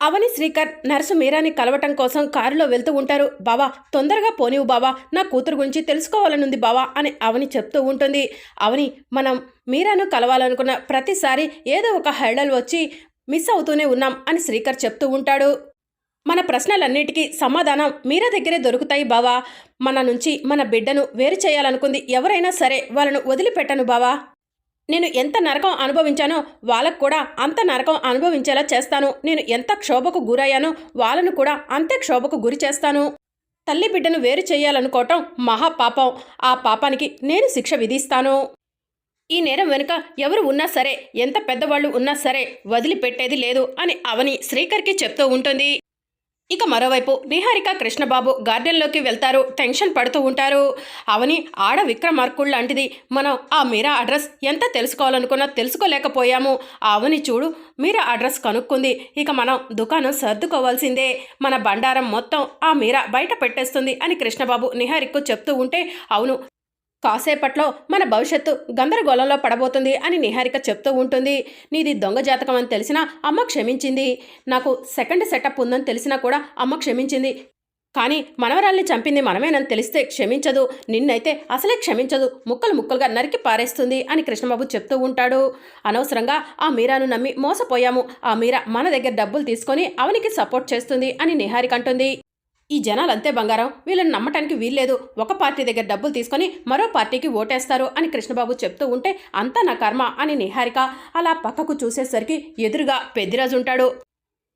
అవని Srikar nurse మీరాని కలవటం కోసం కారులో వెళ్తూ ఉంటారు. బావా తొందరగా పోనివు బావా నా కూతురు గురించి తెలుసుకోవాలనుంది బావా అని అవని చెప్తూ ఉంటుంది. అవని మనం మీరాను కలవాలనుకున్న ప్రతిసారి ఏదో ఒక హెడల్ వచ్చి మిస్ అవుతూనే ఉన్నాం అని శ్రీకర్ చెప్తూ ఉంటాడు. మన ప్రశ్నలన్నిటికీ సమాధానం మీరా దగ్గరే దొరుకుతాయి బావా. మన నుంచి మన బిడ్డను వేరు చేయాలనుకుంది ఎవరైనా సరే వాళ్ళను వదిలిపెట్టను బావా. నేను ఎంత నరకం అనుభవించానో వాళ్ళకు కూడా అంత నరకం అనుభవించేలా చేస్తాను. నేను ఎంత క్షోభకు గురయ్యానో వాళ్ళను కూడా అంతే క్షోభకు గురి చేస్తాను. తల్లి బిడ్డను వేరు చేయాలనుకోవటం మహాపాపం. ఆ పాపానికి నేను శిక్ష విధిస్తాను. ఈ నేరం వెనుక ఎవరు ఉన్నా సరే ఎంత పెద్దవాళ్ళు ఉన్నా సరే వదిలిపెట్టేది లేదు అని అవని శ్రీకర్కి చెప్తూ ఉంటుంది. ఇక మరోవైపు నిహారిక కృష్ణబాబు గార్డెన్లోకి వెళ్తారు. టెన్షన్ పడుతూ ఉంటారు. అవని ఆడ విక్రమార్కుడు లాంటిది. మనం ఆ మీరా అడ్రస్ ఎంత తెలుసుకోవాలనుకున్నా తెలుసుకోలేకపోయాము. అవని చూడు మీరా అడ్రస్ కనుక్కుంది. ఇక మనం దుకాణం సర్దుకోవాల్సిందే. మన బండారం మొత్తం ఆ మీరా బయట పెట్టేస్తుంది అని కృష్ణబాబు నిహారికకు చెప్తూ ఉంటే అవును కాసేపట్లో మన భవిష్యత్తు గందరగోళంలో పడబోతుంది అని నిహారిక చెప్తూ ఉంటుంది. నీది దొంగ జాతకం అని తెలిసినా అమ్మ క్షమించింది. నాకు సెకండ్ సెటప్ ఉందని తెలిసినా కూడా అమ్మ క్షమించింది. కానీ మనవరాల్ని చంపింది మనమేనని తెలిస్తే క్షమించదు. నిన్నైతే అసలే క్షమించదు. ముక్కలు ముక్కలుగా నరికి పారేస్తుంది అని కృష్ణబాబు చెప్తూ ఉంటాడు. అనవసరంగా ఆ మీరాను నమ్మి మోసపోయాము. ఆ మీరా మన దగ్గర డబ్బులు తీసుకొని అవనికి సపోర్ట్ చేస్తుంది అని నిహారిక అంటుంది. ఈ జనాలు అంతే బంగారం వీళ్ళని నమ్మటానికి వీల్లేదు. ఒక పార్టీ దగ్గర డబ్బులు తీసుకొని మరో పార్టీకి ఓటేస్తారు అని కృష్ణబాబు చెప్తూ ఉంటే అంతా నా కర్మ అని నిహారిక అలా పక్కకు చూసేసరికి ఎదురుగా పెద్దిరాజు ఉంటాడు.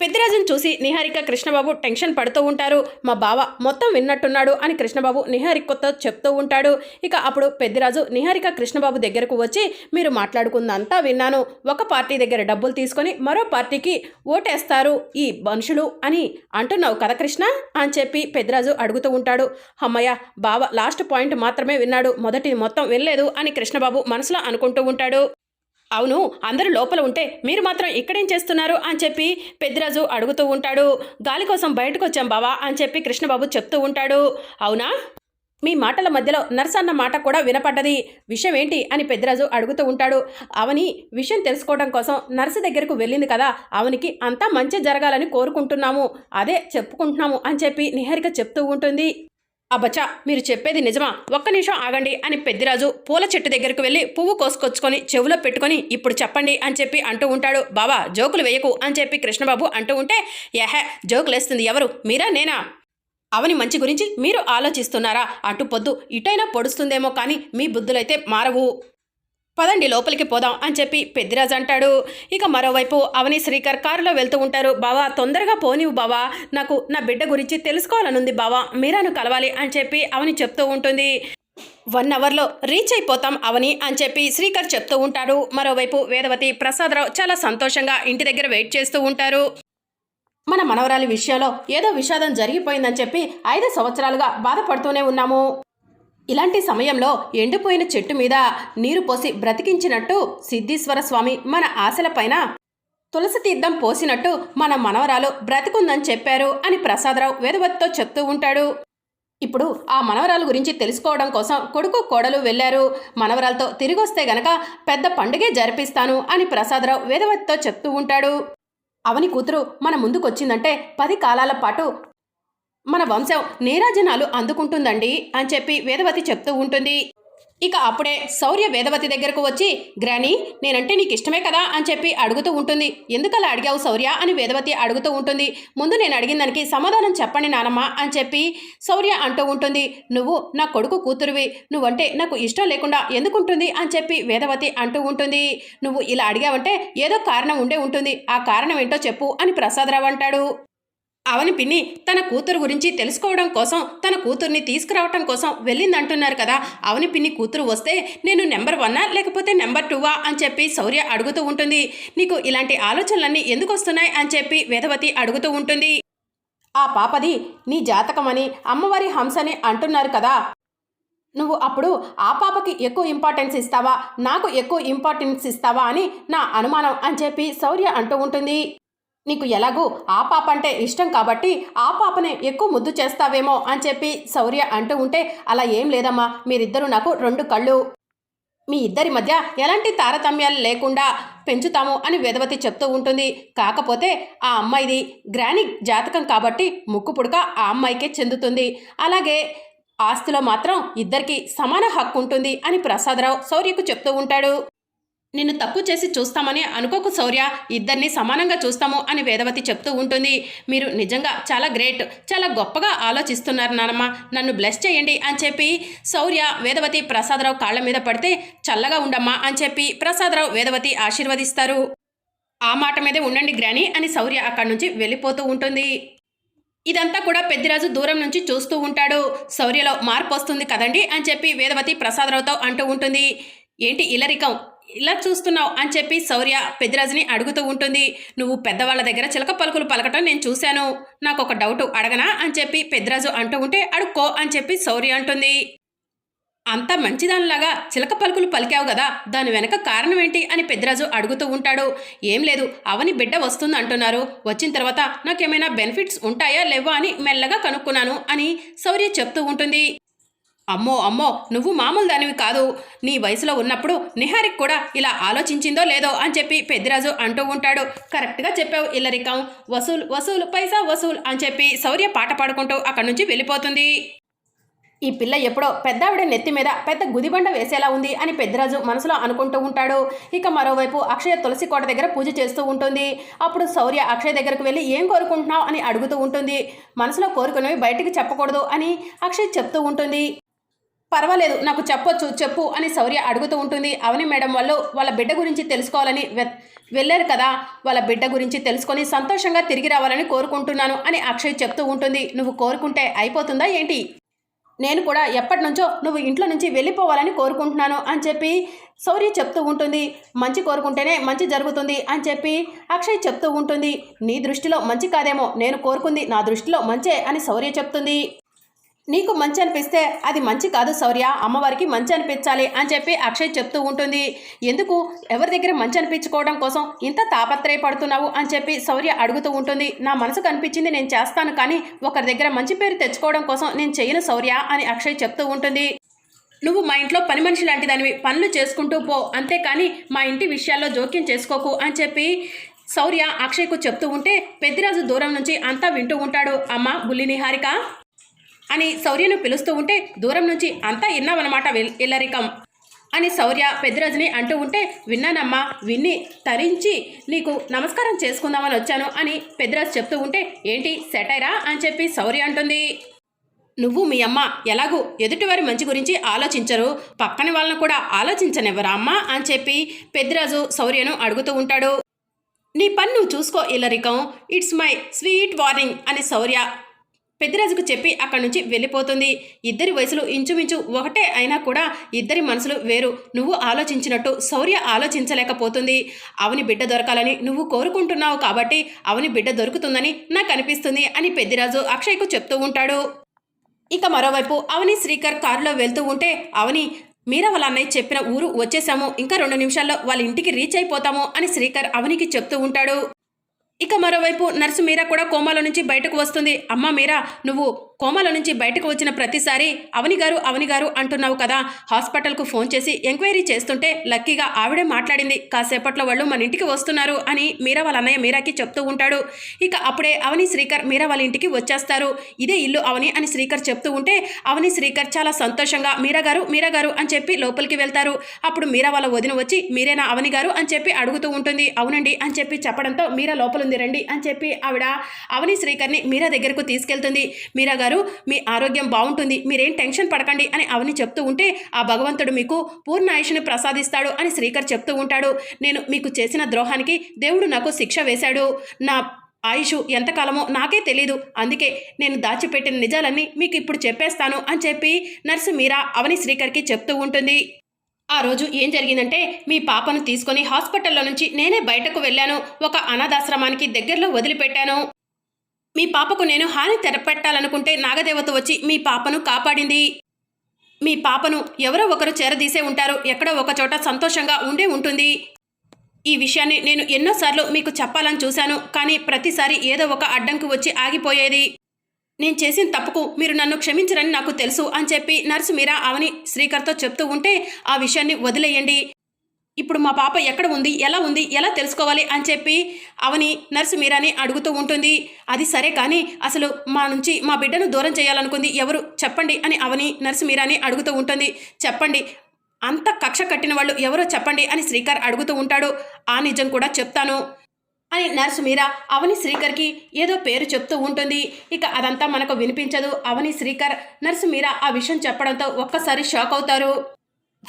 పెద్దిరాజును చూసి నిహారిక కృష్ణబాబు టెన్షన్ పడుతూ ఉంటారు. మా బావ మొత్తం విన్నట్టున్నాడు అని కృష్ణబాబు నిహారికతో చెప్తూ ఉంటాడు. ఇక అప్పుడు పెద్దిరాజు నిహారిక కృష్ణబాబు దగ్గరకు వచ్చి మీరు మాట్లాడుకుందంతా విన్నాను. ఒక పార్టీ దగ్గర డబ్బులు తీసుకొని మరో పార్టీకి ఓటేస్తారు ఈ మనుషులు అని అంటున్నావు కదా కృష్ణ అని చెప్పి పెద్దిరాజు అడుగుతూ ఉంటాడు. అమ్మయ్య బావ లాస్ట్ పాయింట్ మాత్రమే విన్నాడు. మొదటిది మొత్తం వినలేదు అని కృష్ణబాబు మనసులో అనుకుంటూ ఉంటాడు. అవును అందరూ లోపల ఉంటే మీరు మాత్రం ఇక్కడేం చేస్తున్నారు అని చెప్పి పెద్దిరాజు అడుగుతూ ఉంటాడు. గాలి కోసం బయటకు వచ్చాం బావా అని చెప్పి కృష్ణబాబు చెప్తూ ఉంటాడు. అవునా? మీ మాటల మధ్యలో నర్సన్న మాట కూడా వినపడ్డది. విషయం ఏంటి అని పెద్దిరాజు అడుగుతూ ఉంటాడు. అవని విషయం తెలుసుకోవడం కోసం నర్సు దగ్గరకు వెళ్ళింది కదా అవనికి అంతా మంచి జరగాలని కోరుకుంటున్నాము. అదే చెప్పుకుంటున్నాము అని చెప్పి నిహారిక చెప్తూ ఉంటుంది. అబ్బచ్చా మీరు చెప్పేది నిజమా? ఒక్క నిమిషం ఆగండి అని పెద్దిరాజు పూల చెట్టు దగ్గరకు వెళ్ళి పువ్వు కోసుకొచ్చుకొని చెవులో పెట్టుకొని ఇప్పుడు చెప్పండి అని చెప్పి అంటూ ఉంటాడు. బావా జోకులు వేయకు అని చెప్పి కృష్ణబాబు అంటూ ఉంటే యహ జోకులేస్తుంది ఎవరు? మీరా నేనా? అవని మంచి గురించి మీరు ఆలోచిస్తున్నారా? అటు పొద్దు ఇటైనా పొడుస్తుందేమో కానీ మీ బుద్ధులైతే మారవు. పదండి లోపలికి పోదాం అని చెప్పి పెద్దిరాజు అంటాడు. ఇక మరోవైపు అవని శ్రీకర్ కారులో వెళ్తూ ఉంటారు. బావా తొందరగా పోనివు బావా. నాకు నా బిడ్డ గురించి తెలుసుకోవాలనుంది బావా. మీరాను కలవాలి అని చెప్పి అవని చెప్తూ ఉంటుంది. వన్ అవర్లో రీచ్ అయిపోతాం అవని అని చెప్పి శ్రీకర్ చెప్తూ ఉంటాడు. మరోవైపు వేదవతి ప్రసాదరావు చాలా సంతోషంగా ఇంటి దగ్గర వెయిట్ చేస్తూ ఉంటారు. మన మనవరాలి విషయంలో ఏదో విషాదం జరిగిపోయిందని చెప్పి ఐదు సంవత్సరాలుగా బాధపడుతూనే ఉన్నాము. ఇలాంటి సమయంలో ఎండిపోయిన చెట్టు మీద నీరు పోసి బ్రతికించినట్టు సిద్ధీశ్వర స్వామి మన ఆశలపైన తులసి తీర్థం పోసినట్టు మన మనవరాలు బ్రతికుందని చెప్పారు అని ప్రసాదరావు వేదవతితో చెప్తూ ఉంటాడు. ఇప్పుడు ఆ మనవరాలు గురించి తెలుసుకోవడం కోసం కొడుకు కోడలు వెళ్ళారు మనవరాలతో తిరిగొస్తే గనక పెద్ద పండుగే జరిపిస్తాను అని ప్రసాదరావు వేదవతితో చెప్తూ ఉంటాడు. అవని కూతురు మన ముందుకొచ్చిందంటే పది కాలాల పాటు మన వంశం నీరాజనాలు అందుకుంటుందండి అని చెప్పి వేదవతి చెప్తూ ఉంటుంది. ఇక అప్పుడే శౌర్య వేదవతి దగ్గరకు వచ్చి గ్రాని నేనంటే నీకు ఇష్టమే కదా అని చెప్పి అడుగుతూ ఉంటుంది. ఎందుకలా అడిగావు శౌర్య? అని వేదవతి అడుగుతూ ఉంటుంది. ముందు నేను అడిగిన దానికి సమాధానం చెప్పండి నానమ్మ అని చెప్పి శౌర్య అంటూ ఉంటుంది. నువ్వు నా కొడుకు కూతురువి. నువ్వంటే నాకు ఇష్టం లేకుండా ఎందుకుంటుంది? అని చెప్పి వేదవతి అంటూ ఉంటుంది. నువ్వు ఇలా అడిగావంటే ఏదో కారణం ఉండే ఉంటుంది. ఆ కారణం ఏంటో చెప్పు అని ప్రసాదరావు అంటాడు. అవని పిన్ని తన కూతురు గురించి తెలుసుకోవడం కోసం తన కూతుర్ని తీసుకురావటం కోసం వెళ్ళిందంటున్నారు కదా. అవని పిన్ని కూతురు వస్తే నేను నెంబర్ వన్నా లేకపోతే నెంబర్ టూవా అని చెప్పి శౌర్య అడుగుతూ ఉంటుంది. నీకు ఇలాంటి ఆలోచనలన్నీ ఎందుకు వస్తున్నాయి అని చెప్పి వేదవతి అడుగుతూ ఉంటుంది. ఆ పాపది నీ జాతకమని అమ్మవారి హంసని అంటున్నారు కదా. నువ్వు అప్పుడు ఆ పాపకి ఎక్కువ ఇంపార్టెన్స్ ఇస్తావా? నాకు ఎక్కువ ఇంపార్టెన్స్ ఇస్తావా అని నా అనుమానం అని చెప్పి శౌర్య అంటూ ఉంటుంది. నీకు ఎలాగూ ఆ పాప అంటే ఇష్టం కాబట్టి ఆ పాపనే ఎక్కువ ముద్దు చేస్తావేమో అని చెప్పి శౌర్య అంటూ ఉంటే అలా ఏం లేదమ్మా మీరిద్దరూ నాకు రెండు కళ్ళు. మీ ఇద్దరి మధ్య ఎలాంటి తారతమ్యాలు లేకుండా పెంచుతాము అని వేదవతి చెప్తూ ఉంటుంది. కాకపోతే ఆ అమ్మాయిది గ్రాని జాతకం కాబట్టి ముక్కు పుడక ఆ అమ్మాయికే చెందుతుంది. అలాగే ఆస్తిలో మాత్రం ఇద్దరికి సమాన హక్కు ఉంటుంది అని ప్రసాదరావు శౌర్యకు చెప్తూ ఉంటాడు. నిన్ను తప్పు చేసి చూస్తామని అనుకోకు శౌర్య. ఇద్దరిని సమానంగా చూస్తాము అని వేదవతి చెప్తూ ఉంటుంది. మీరు నిజంగా చాలా గ్రేట్. చాలా గొప్పగా ఆలోచిస్తున్నారు నానమ్మ. నన్ను బ్లెస్ చేయండి అని చెప్పి శౌర్య వేదవతి ప్రసాదరావు కాళ్ళ మీద పడితే చల్లగా ఉండమ్మా అని చెప్పి ప్రసాదరావు వేదవతి ఆశీర్వదిస్తారు. ఆ మాట మీదే ఉండండి గ్రాని అని శౌర్య అక్కడి నుంచి వెళ్ళిపోతూ ఉంటుంది. ఇదంతా కూడా పెద్దిరాజు దూరం నుంచి చూస్తూ ఉంటాడు. శౌర్యలో మార్పు వస్తుంది కదండి అని చెప్పి వేదవతి ప్రసాదరావుతో అంటూ ఉంటుంది. ఏంటి ఇలరికం? ఇలా చూస్తున్నావు అని చెప్పి శౌర్య పెద్దిరాజుని అడుగుతూ ఉంటుంది. నువ్వు పెద్దవాళ్ళ దగ్గర చిలక పలుకులు పలకటం నేను చూశాను. నాకు ఒక డౌట్ అడగనా అని చెప్పి పెద్దిరాజు అంటూ ఉంటే అడుక్కో అని చెప్పి శౌర్య అంటుంది. అంత మంచిదానిలాగా చిలక పలుకులు పలికావు కదా దాని వెనక కారణం ఏంటి అని పెద్దరాజు అడుగుతూ ఉంటాడు. ఏం లేదు అవని బిడ్డ వస్తుంది అంటున్నారు. వచ్చిన తర్వాత నాకేమైనా బెనిఫిట్స్ ఉంటాయా లేవా అని మెల్లగా కనుక్కున్నాను అని శౌర్య చెప్తూ ఉంటుంది. అమ్మో అమ్మో నువ్వు మామూలు దానివి కాదు. నీ వయసులో ఉన్నప్పుడు నిహారిక్ కూడా ఇలా ఆలోచించిందో లేదో అని చెప్పి పెద్దిరాజు అంటూ ఉంటాడు. కరెక్ట్గా చెప్పావు ఇల్లరికం. వసూలు వసూలు పైసా వసూలు అని చెప్పి శౌర్య పాట పాడుకుంటూ అక్కడి నుంచి వెళ్ళిపోతుంది. ఈ పిల్ల ఎప్పుడో పెద్దావిడ నెత్తి మీద పెద్ద గుదిబండ వేసేలా ఉంది అని పెద్దరాజు మనసులో అనుకుంటూ ఉంటాడు. ఇక మరోవైపు అక్షయ తులసి కోట దగ్గర పూజ చేస్తూ ఉంటుంది. అప్పుడు శౌర్య అక్షయ దగ్గరకు వెళ్ళి ఏం కోరుకుంటున్నావు అని అడుగుతూ ఉంటుంది. మనసులో కోరుకునేవి బయటికి చెప్పకూడదు అని అక్షయ్ చెప్తూ ఉంటుంది. పర్వాలేదు నాకు చెప్పొచ్చు చెప్పు అని శౌర్య అడుగుతూ ఉంటుంది. అవని మేడం వాళ్ళు వాళ్ళ బిడ్డ గురించి తెలుసుకోవాలని వె- వెళ్ళారు కదా. వాళ్ళ బిడ్డ గురించి తెలుసుకొని సంతోషంగా తిరిగి రావాలని కోరుకుంటున్నాను అని అక్షయ్ చెప్తూ ఉంటుంది. నువ్వు కోరుకుంటే అయిపోతుందా ఏంటి? నేను కూడా ఎప్పటి నుంచో నువ్వు ఇంట్లో నుంచి వెళ్ళిపోవాలని కోరుకుంటున్నాను అని చెప్పి శౌర్య చెప్తూ ఉంటుంది. మంచి కోరుకుంటేనే మంచి జరుగుతుంది అని చెప్పి అక్షయ్ చెప్తూ ఉంటుంది. నీ దృష్టిలో మంచి కాదేమో నేను కోరుకుంది నా దృష్టిలో మంచే అని శౌర్య చెప్తుంది. నీకు మంచి అనిపిస్తే అది మంచి కాదు శౌర్య. అమ్మవారికి మంచి అనిపించాలి అని చెప్పి అక్షయ్ చెప్తూ ఉంటుంది. ఎందుకు? ఎవరి దగ్గర మంచి అనిపించుకోవడం కోసం ఇంత తాపత్రయపడుతున్నావు అని చెప్పి శౌర్య అడుగుతూ ఉంటుంది. నా మనసుకు అనిపించింది నేను చేస్తాను కానీ ఒకరి దగ్గర మంచి పేరు తెచ్చుకోవడం కోసం నేను చేయను శౌర్య అని అక్షయ్ చెప్తూ ఉంటుంది. నువ్వు మా ఇంట్లో పని మనిషి లాంటి దానివి పనులు చేసుకుంటూ పో. అంతేకాని మా ఇంటి విషయాల్లో జోక్యం చేసుకోకు అని చెప్పి శౌర్య అక్షయ్కు చెప్తూ ఉంటే పెద్దిరాజు దూరం నుంచి అంతా వింటూ ఉంటాడు. అమ్మ బుల్లి నిహారిక అని శౌర్యను పిలుస్తూ ఉంటే దూరం నుంచి అంతా విన్నావన్నమాట ఇల్లరికం అని శౌర్య పెద్దరాజుని అంటూ ఉంటే విన్నానమ్మా విన్ని తరించి నీకు నమస్కారం చేసుకుందామని వచ్చాను అని పెద్దరాజు చెప్తూ ఉంటే ఏంటి సెటైరా? అని చెప్పి శౌర్య అంటుంది. నువ్వు మీ అమ్మ ఎలాగూ ఎదుటివారి మంచి గురించి ఆలోచించరు పక్కన వాళ్ళను కూడా ఆలోచించనివ్వరా అమ్మా? అని చెప్పి పెద్దరాజు శౌర్యను అడుగుతూ ఉంటాడు. నీ పన్ను చూసుకో ఇల్లరికం ఇట్స్ మై స్వీట్ వార్నింగ్ అని శౌర్య పెద్దిరాజుకు చెప్పి అక్కడి నుంచి వెళ్ళిపోతుంది. ఇద్దరి వయసులు ఇంచుమించు ఒకటే అయినా కూడా ఇద్దరి మనసులు వేరు. నువ్వు ఆలోచించినట్టు శౌర్య ఆలోచించలేకపోతుంది. అవని బిడ్డ దొరకాలని నువ్వు కోరుకుంటున్నావు కాబట్టి అవని బిడ్డ దొరుకుతుందని నాకు అనిపిస్తుంది అని పెద్దిరాజు అక్షయ్కు చెప్తూ ఉంటాడు. ఇక మరోవైపు అవని శ్రీకర్ కారులో వెళ్తూ ఉంటే అవని మీరా వాళ్ళ అన్నయ్య చెప్పిన ఊరు వచ్చేసాము. ఇంకా రెండు నిమిషాల్లో వాళ్ళ ఇంటికి రీచ్ అయిపోతాము అని శ్రీకర్ అవనికి చెప్తూ ఉంటాడు. ఇక మరోవైపు నర్సు మీరా కూడా కోమాలో నుంచి బయటకు వస్తుంది. అమ్మ మీరా నువ్వు కోమాల నుంచి బయటకు వచ్చిన ప్రతిసారి అవని గారు అవని గారు అంటున్నావు కదా. హాస్పిటల్కు ఫోన్ చేసి ఎంక్వైరీ చేస్తుంటే లక్కీగా ఆవిడే మాట్లాడింది. కాసేపట్లో వాళ్ళు మన ఇంటికి వస్తున్నారు అని మీరా వాళ్ళ అన్నయ్య మీరాకి చెప్తూ ఉంటాడు. ఇక అప్పుడే అవని శ్రీకర్ మీరా వాళ్ళ ఇంటికి వచ్చేస్తారు. ఇదే ఇల్లు అవని అని శ్రీకర్ చెప్తూ ఉంటే అవని శ్రీకర్ చాలా సంతోషంగా మీరా గారు మీరా గారు అని చెప్పి లోపలికి వెళ్తారు. అప్పుడు మీరా వాళ్ళ వదిన వచ్చి మీరేనా అవని గారు? అని చెప్పి అడుగుతూ ఉంటుంది. అవునండి అని చెప్పి చెప్పడంతో మీరా లోపలుంది రండి అని చెప్పి ఆవిడ అవని శ్రీకర్ని మీరా దగ్గరకు తీసుకెళ్తుంది. మీరా గారు మీ ఆరోగ్యం బాగుంటుంది మీరేం టెన్షన్ పడకండి అని అవని చెప్తూ ఉంటే ఆ భగవంతుడు మీకు పూర్ణ ఆయుష్ని ప్రసాదిస్తాడు అని శ్రీకర్ చెప్తూ ఉంటాడు. నేను మీకు చేసిన ద్రోహానికి దేవుడు నాకు శిక్ష వేశాడు. నా ఆయుషు ఎంతకాలమో నాకే తెలీదు. అందుకే నేను దాచిపెట్టిన నిజాలన్నీ మీకు ఇప్పుడు చెప్పేస్తాను అని చెప్పి నర్సు మీరా అవని శ్రీకర్కి చెప్తూ ఉంటుంది. ఆ రోజు ఏం జరిగిందంటే మీ పాపను తీసుకొని హాస్పిటల్లో నుంచి నేనే బయటకు వెళ్ళాను. ఒక అనాథాశ్రమానికి దగ్గరలో వదిలిపెట్టాను. మీ పాపకు నేను హాని తెరపెట్టాలనుకుంటే నాగదేవత వచ్చి మీ పాపను కాపాడింది. మీ పాపను ఎవరో ఒకరు చేరదీసే ఉంటారు. ఎక్కడో ఒక చోట సంతోషంగా ఉండే ఉంటుంది. ఈ విషయాన్ని నేను ఎన్నోసార్లు మీకు చెప్పాలని చూశాను. కానీ ప్రతిసారి ఏదో ఒక అడ్డంకి వచ్చి ఆగిపోయేది. నేను చేసిన తప్పుకు మీరు నన్ను క్షమించరని నాకు తెలుసు అని చెప్పి నర్సు మీరా అవని శ్రీకర్తో చెప్తూ ఉంటే ఆ విషయాన్ని వదిలేయండి. ఇప్పుడు మా పాప ఎక్కడ ఉంది ఎలా ఉంది ఎలా తెలుసుకోవాలి అని చెప్పి అవని నర్సు మీరాని అడుగుతూ ఉంటుంది. అది సరే కానీ అసలు మా నుంచి మా బిడ్డను దూరం చేయాలనుకుంది ఎవరు? చెప్పండి అని అవని నర్సు మీరాని అడుగుతూ ఉంటుంది. చెప్పండి అంత కక్ష కట్టిన వాళ్ళు ఎవరో చెప్పండి అని శ్రీకర్ అడుగుతూ ఉంటాడు. ఆ నిజం కూడా చెప్తాను అని నర్సు మీరా అవని శ్రీకర్కి ఏదో పేరు చెప్తూ ఉంటుంది. ఇక అదంతా మనకు వినిపించదు. అవని శ్రీకర్ నర్సు మీరా ఆ విషయం చెప్పడంతో ఒక్కసారి షాక్ అవుతారు.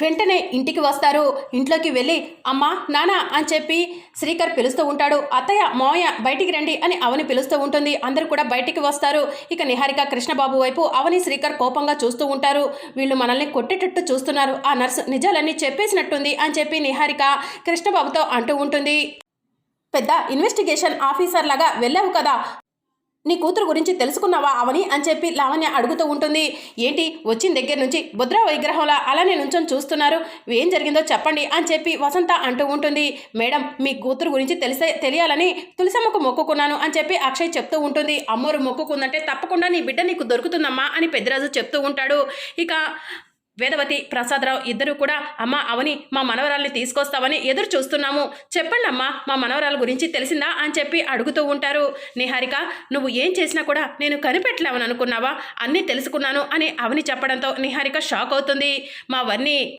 వెంటనే ఇంటికి వస్తారు. ఇంట్లోకి వెళ్ళి అమ్మా నానా అని చెప్పి శ్రీకర్ పిలుస్తూ ఉంటాడు. అత్తయ్య మావయ్య బయటికి రండి అని అవని పిలుస్తూ ఉంటుంది. అందరూ కూడా బయటికి వస్తారు. ఇక నిహారిక కృష్ణబాబు వైపు అవని శ్రీకర్ కోపంగా చూస్తూ ఉంటారు. వీళ్ళు మనల్ని కొట్టేటట్టు చూస్తున్నారు. ఆ నర్సు నిజాలన్నీ చెప్పేసినట్టుంది అని చెప్పి నిహారిక కృష్ణబాబుతో అంటూ ఉంటుంది. పెద్ద ఇన్వెస్టిగేషన్ ఆఫీసర్ లాగా వెళ్ళావు కదా. నీ కూతురు గురించి తెలుసుకున్నావా అవని అని చెప్పి లావణ్య అడుగుతూ ఉంటుంది. ఏంటి? వచ్చిన దగ్గర నుంచి భద్రా విగ్రహంలా అలానే నుంచొని చూస్తున్నారు. ఏం జరిగిందో చెప్పండి అని చెప్పి వసంత అంటూ ఉంటుంది. మేడం మీ కూతురు గురించి తెలిసే తెలియాలని తులసమ్మకు మొక్కుకున్నాను అని చెప్పి అక్షయ్ చెప్తూ ఉంటుంది. అమ్మోరు మొక్కుకుందంటే తప్పకుండా నీ బిడ్డ నీకు దొరుకుతుందమ్మా అని పెద్దరాజు చెప్తూ ఉంటాడు. ఇక వేదవతి ప్రసాదరావు ఇద్దరు కూడా అమ్మ అవని మా మనవరాల్ని తీసుకొస్తామని ఎదురు చూస్తున్నాము. చెప్పండి అమ్మా మా మనవరాల గురించి తెలిసిందా? అని చెప్పి అడుగుతూ ఉంటారు. నిహారిక నువ్వు ఏం చేసినా కూడా నేను కనిపెట్టలేమని అనుకున్నావా? అన్నీ తెలుసుకున్నాను అని అవని చెప్పడంతో నిహారిక షాక్ అవుతుంది. మా వన్నీ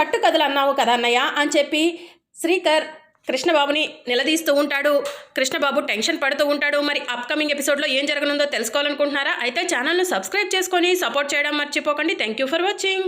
కట్టుకథలు అన్నావు కదా అన్నయ్య అని చెప్పి శ్రీకర్ కృష్ణబాబుని నిలదీస్తూ ఉంటాడు. కృష్ణబాబు టెన్షన్ పడుతూ ఉంటాడు. మరి అప్కమింగ్ ఎపిసోడ్లో ఏం జరగనుందో తెలుసుకోవాలనుకుంటున్నారా? అయితే ఛానల్ను సబ్స్క్రైబ్ చేసుకొని సపోర్ట్ చేయడం మర్చిపోకండి. Thank you for watching.